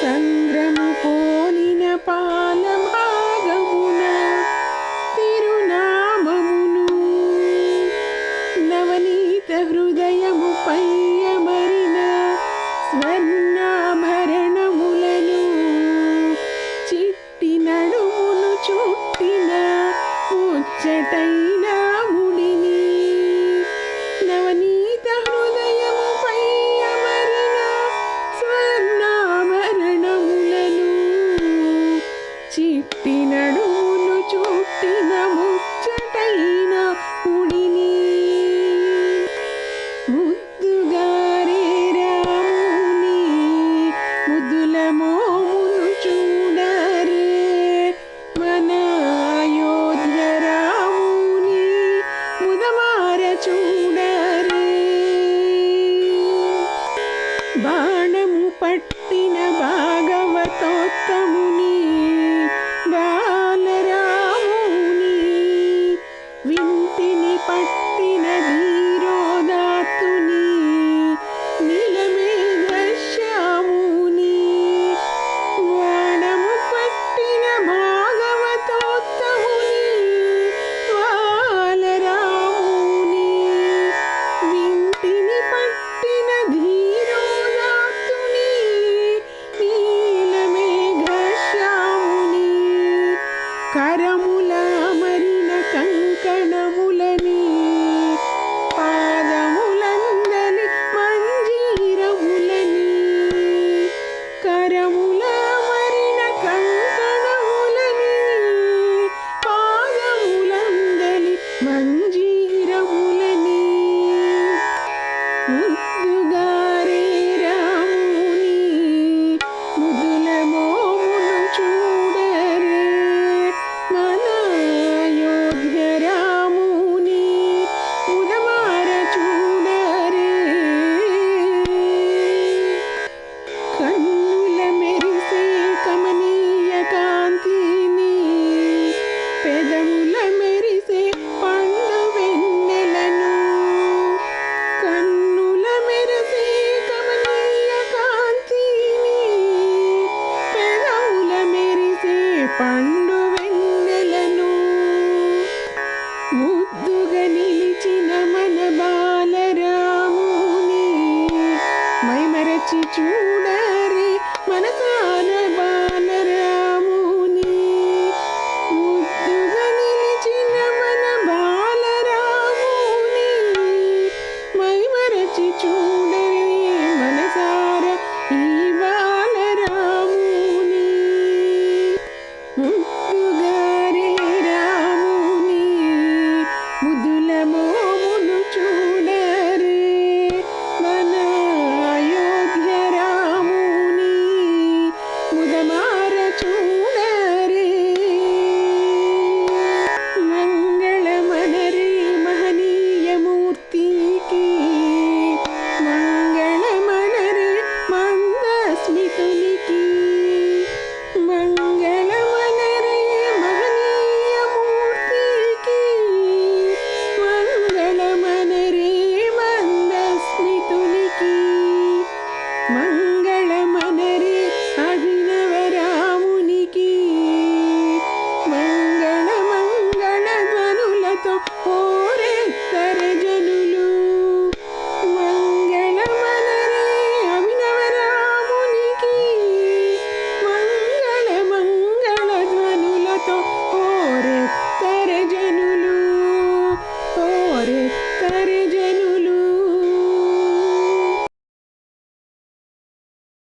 సంద్రము పోలిన పాల భాగమున తిరునామమును నవనీత హృదయము పయ్యమరిన స్వర్ణాభరణములను teacher.